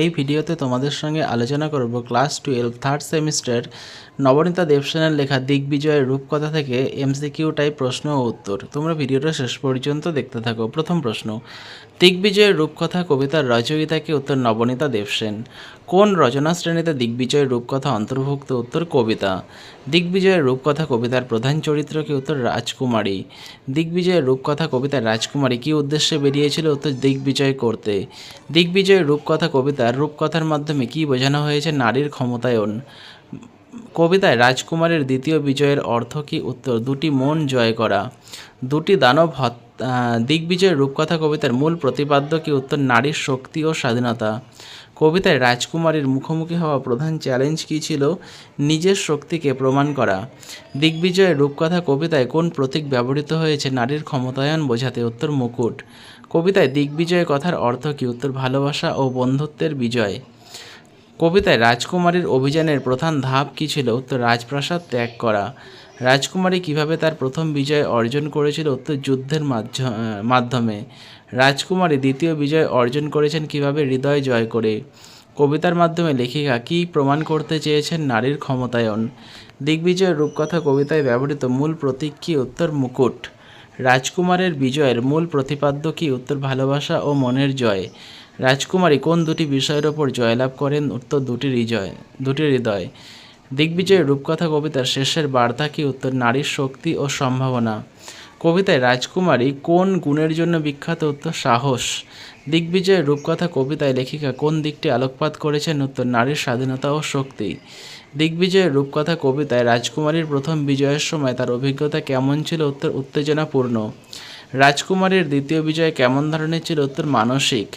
এই ভিডিওতে তোমাদের সঙ্গে আলোচনা করব class twelve third semester Nabaneeta দেবসেনের লেখা দিগ্বিজয়ের রূপকথা থেকে এমসিকিউ টাইপ প্রশ্ন ও উত্তর। তোমরা ভিডিওটা শেষ পর্যন্ত দেখতে থাকো। প্রথম প্রশ্ন, দিগ্বিজয়ের রূপকথা কবিতার রচয়িতাকে উত্তর নবনীতা দেবসেন। কোন রচনা শ্রেণীতে দিগ্বিজয়ের রূপকথা অন্তর্ভুক্ত? উত্তর কবিতা। দিগ্বিজয়ের রূপকথা কবিতার প্রধান চরিত্রকে উত্তর রাজকুমারী। দিগ্বিজয়ের রূপকথা কবিতার রাজকুমারী কী উদ্দেশ্যে বেরিয়েছিল? উত্তর দিগ্বিজয় করতে। দিগ্বিজয়ের রূপকথা কবিতার রূপকথার মাধ্যমে কি বোঝানো হয়েছে নারীর ক্ষমতায়ন? কবিতায় রাজকুমারের দ্বিতীয় বিজয়ের অর্থ কি উত্তর? দুটি মন জয় করা। দুটি দানব হত আহ, দিগ্বিজয়ের রূপকথা কবিতার মূল প্রতিপাদ্য কি উত্তর নারীর শক্তি ও স্বাধীনতা? কবিতায় রাজকুমারীর মুখোমুখি হওয়া প্রধান চ্যালেঞ্জ কী ছিল? নিজের শক্তিকে প্রমাণ করা। দিগ্বিজয়ের রূপকথা কবিতায় কোন প্রতীক ব্যবহৃত হয়েছে নারীর ক্ষমতায়ন বোঝাতে? উত্তর মুকুট। কবিতায় দিগ্বিজয় কথার অর্থ কী? উত্তর ভালোবাসা ও বন্ধুত্বের বিজয়। কবিতায় রাজকুমারীর অভিযানের প্রধান ধাপ কী ছিল? উত্তর রাজপ্রাসাদ ত্যাগ করা। রাজকুমারী কীভাবে তার প্রথম বিজয় অর্জন করেছিল উত্তর যুদ্ধের মাধ্য- মাধ্যমে? রাজকুমারী দ্বিতীয় বিজয় অর্জন করেছেন কীভাবে? হৃদয় জয় করে। কবিতার মাধ্যমে লেখিকা কী প্রমাণ করতে চেয়েছেন নারীর ক্ষমতায়ন? দিগ্বিজয়ের রূপকথা কবিতায় ব্যবহৃত মূল প্রতীক কী উত্তর মুকুট? রাজকুমারের বিজয়ের মূল প্রতিপাদ্য কী উত্তর ভালোবাসা ও মনের জয়? রাজকুমারী কোন দুটি বিষয়ের ওপর জয়লাভ করেন? উত্তর দুটি হৃদয় দুটি হৃদয়। দিগ্বিজয়ের রূপকথা কবিতার শেষের বার্তা কি উত্তর? নারীর শক্তি ও সম্ভাবনা। কবিতায় রাজকুমারী কোন গুণের জন্য বিখ্যাত উত্তর? সাহস। দিগ্বিজয়ের রূপকথা কবিতায় লেখিকা কোন দিকটি আলোকপাত করেছেন? উত্তর, নারীর স্বাধীনতা ও শক্তি। দিগ্বিজয়ের রূপকথা কবিতায় রাজকুমারীর প্রথম বিজয়ের সময় তার অভিজ্ঞতা কেমন ছিল? উত্তর, উত্তেজনাপূর্ণ। রাজকুমারীর দ্বিতীয় বিজয় কেমন ধরনের ছিল? উত্তর, মানসিক।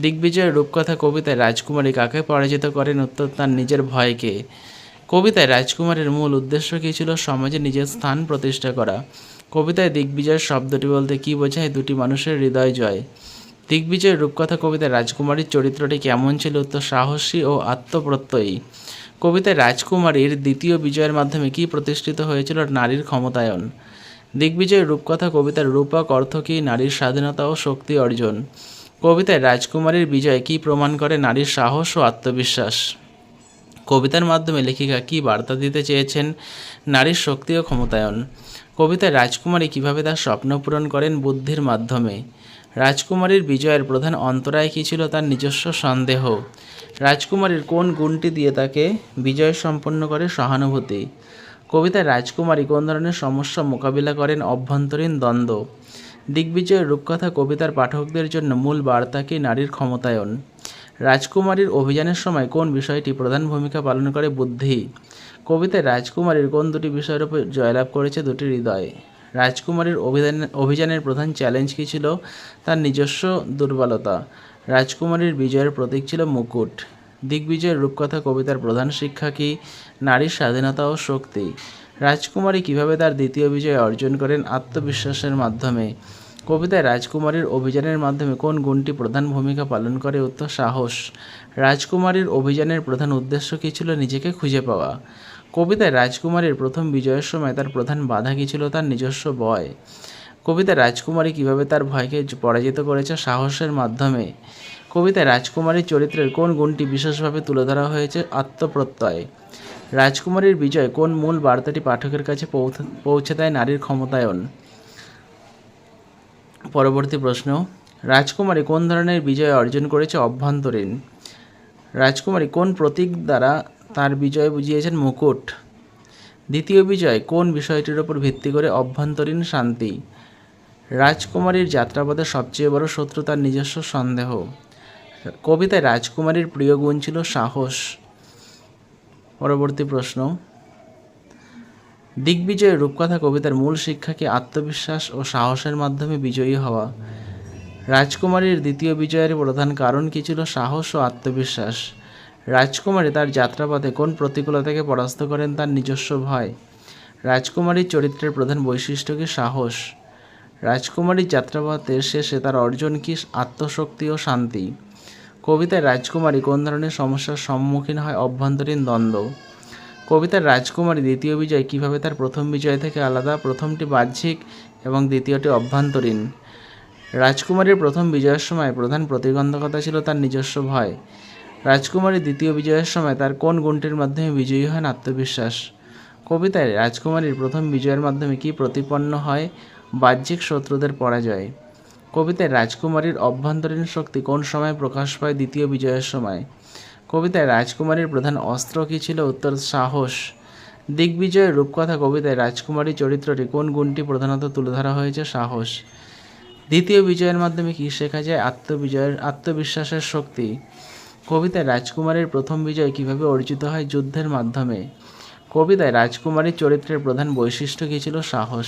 দিগ্বিজয়ের রূপকথা কবিতায় রাজকুমারী কাকে পরাজিত করেন? উত্তর, তার নিজের ভয়কে। কবিতায় রাজকুমারের মূল উদ্দেশ্য কী ছিল? সমাজে নিজের স্থান প্রতিষ্ঠা করা। কবিতায় দিগ্বিজয় শব্দটি বলতে কী বোঝায়? দুটি মানুষের হৃদয় জয়। দিগ্বিজয়ের রূপকথা কবিতায় রাজকুমারীর চরিত্রটি কেমন ছিল? উত্তর, সাহসী ও আত্মপ্রত্যয়ী। কবিতায় রাজকুমারীর দ্বিতীয় বিজয়ের মাধ্যমে কী প্রতিষ্ঠিত হয়েছিল? নারীর ক্ষমতায়ন। দিগ্বিজয়ের রূপকথা কবিতার রূপক অর্থ কী? নারীর স্বাধীনতা ও শক্তি অর্জন। কবিতায় রাজকুমারীর বিজয় কী প্রমাণ করে? নারীর সাহস ও আত্মবিশ্বাস। কবিতার মাধ্যমে লেখিকা কী বার্তা দিতে চেয়েছেন নারীর শক্তি ও ক্ষমতায়ন। কবিতায় রাজকুমারী কীভাবে তার স্বপ্ন পূরণ করেন বুদ্ধির মাধ্যমে? রাজকুমারীর বিজয়ের প্রধান অন্তরায় কী ছিল তার নিজস্ব সন্দেহ? রাজকুমারীর কোন গুণটি দিয়ে তাকে বিজয় সম্পন্ন করে সহানুভূতি? কবিতায় রাজকুমারী কোন ধরনের সমস্যা মোকাবিলা করেন অভ্যন্তরীণ দ্বন্দ্ব? দিগ্বিজয়ের রূপকথা কবিতার পাঠকদের জন্য মূল বার্তা কি নারীর ক্ষমতায়ন? রাজকুমারীর অভিযানের সময় কোন বিষয়টি প্রধান ভূমিকা পালন করে বুদ্ধি? কবিতায় রাজকুমারীর কোন দুটি বিষয়ের উপর জয়লাভ করেছে দুটি হৃদয়? রাজকুমারীর অভিযান অভিযানের প্রধান চ্যালেঞ্জ কী ছিল? তার নিজস্ব দুর্বলতা। রাজকুমারীর বিজয়ের প্রতীক ছিল মুকুট। দিগ্বিজয়ের রূপকথা কবিতার প্রধান শিক্ষা কি? নারীর স্বাধীনতা ও শক্তি। রাজকুমারী কীভাবে তার দ্বিতীয় বিজয় অর্জন করেন আত্মবিশ্বাসের মাধ্যমে? কবিতায় রাজকুমারীর অভিযানের মাধ্যমে কোন গুণটি প্রধান ভূমিকা পালন করে উত্তর, সাহস। রাজকুমারীর অভিযানের প্রধান উদ্দেশ্য কী ছিল নিজেকে খুঁজে পাওয়া? কবিতায় রাজকুমারীর প্রথম বিজয়ের সময় তার প্রধান বাধা কী ছিল? তার নিজস্ব ভয় কবিতা রাজকুমারী কীভাবে তার ভয়কে পরাজিত করেছে? সাহসের মাধ্যমে। কবিতায় রাজকুমারীর চরিত্রের কোন গুণটি বিশেষভাবে তুলে ধরা হয়েছে? আত্মপ্রত্যয়। রাজকুমারীর বিজয় কোন মূল বার্তাটি পাঠকের কাছে পৌঁছে পৌঁছে দেয় নারীর ক্ষমতায়ন? পরবর্তী প্রশ্ন, রাজকুমারী কোন ধরনের বিজয় অর্জন করেছে অভ্যন্তরীণ? রাজকুমারী কোন প্রতীক দ্বারা তার বিজয় বুঝিয়েছেন মুকুট? দ্বিতীয় বিজয়, কোন বিষয়টির ওপর ভিত্তি করে অভ্যন্তরীণ শান্তি? রাজকুমারীর যাত্রাপথে সবচেয়ে বড় শত্রু তার নিজস্ব সন্দেহ। কবিতায় রাজকুমারীর প্রিয় গুণ ছিল সাহস। পরবর্তী প্রশ্ন দিগ্বিজয়ের রূপকথা কবিতার মূল শিক্ষাকে আত্মবিশ্বাস ও সাহসের মাধ্যমে বিজয়ী হওয়া। রাজকুমারীর দ্বিতীয় বিজয়ের প্রধান কারণ কী ছিল সাহস ও আত্মবিশ্বাস? রাজকুমারী তার যাত্রাপথে কোন প্রতিকূলতাকে পরাস্ত করেন তার নিজস্ব ভয়? রাজকুমারীর চরিত্রের প্রধান বৈশিষ্ট্য কি সাহস? রাজকুমারীর যাত্রাপথের শেষে তার অর্জন কি আত্মশক্তি ও শান্তি? কবিতায় রাজকুমারী কোন ধরনের সমস্যার সম্মুখীন হয় অভ্যন্তরীণ দ্বন্দ্ব? কবিতার রাজকুমারী দ্বিতীয় বিজয় কীভাবে তার প্রথম বিজয় থেকে আলাদা? প্রথমটি বাহ্যিক এবং দ্বিতীয়টি অভ্যন্তরীণ। রাজকুমারীর প্রথম বিজয়ের সময় প্রধান প্রতিবন্ধকতা ছিল তার নিজস্ব ভয়। রাজকুমারী দ্বিতীয় বিজয়ের সময় তার কোন গুণটির মাধ্যমে বিজয়ী হন আত্মবিশ্বাস। কবিতায় রাজকুমারীর প্রথম বিজয়ের মাধ্যমে কি প্রতিপন্ন হয়? বাহ্যিক শত্রুদের পরাজয়। কবিতায় রাজকুমারীর অভ্যন্তরীণ শক্তি কোন সময় প্রকাশ পায় দ্বিতীয় বিজয়ের সময়? কবিতায় রাজকুমারীর প্রধান অস্ত্র কী ছিল? উত্তর, সাহস। দিগ্বিজয়ের রূপকথা কবিতায় রাজকুমারী চরিত্রটি কোন গুণটি প্রধানত তুলে ধরা হয়েছে? সাহস। দ্বিতীয় বিজয়ের মাধ্যমে কী শেখা যায়? আত্মবিজয়ের, আত্মবিশ্বাসের শক্তি। কবিতায় রাজকুমারীর প্রথম বিজয় কীভাবে অর্জিত হয়? যুদ্ধের মাধ্যমে। কবিতায় রাজকুমারীর চরিত্রের প্রধান বৈশিষ্ট্য কী ছিল? সাহস।